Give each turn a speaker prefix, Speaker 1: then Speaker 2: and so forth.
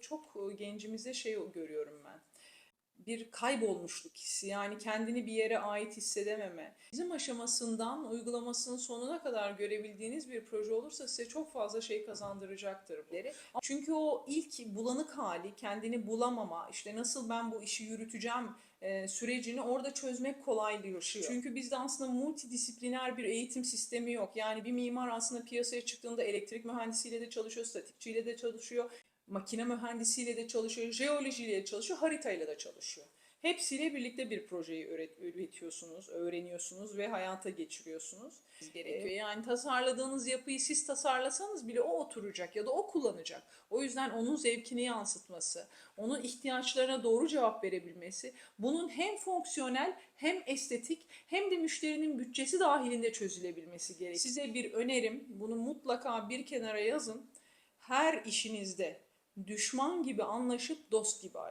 Speaker 1: çok e, gencimize şey görüyorum ben. Bir kaybolmuşluk hissi yani kendini bir yere ait hissedememe. Bizim aşamasından uygulamasının sonuna kadar görebildiğiniz bir proje olursa size çok fazla şey kazandıracaktır. bu. Çünkü o ilk bulanık hali, kendini bulamama, işte nasıl ben bu işi yürüteceğim e, sürecini orada çözmek kolaylaşıyor. Çünkü bizde aslında multidisipliner bir eğitim sistemi yok. Yani bir mimar aslında piyasaya çıktığında elektrik mühendisiyle de çalışıyor, statikçiyle de çalışıyor, makine mühendisiyle de çalışıyor, jeolojiyle de çalışıyor, haritayla da çalışıyor. Hepsiyle birlikte bir projeyi üretiyorsunuz, öğreniyorsunuz ve hayata geçiriyorsunuz. Gerekiyor. Yani tasarladığınız yapıyı siz tasarlasanız bile o oturacak ya da o kullanacak. O yüzden onun zevkini yansıtması, onun ihtiyaçlarına doğru cevap verebilmesi, bunun hem fonksiyonel hem estetik hem de müşterinin bütçesi dahilinde çözülebilmesi gerekiyor. Size bir önerim, bunu mutlaka bir kenara yazın. Her işinizde düşman gibi anlaşıp dost gibi ayrılın.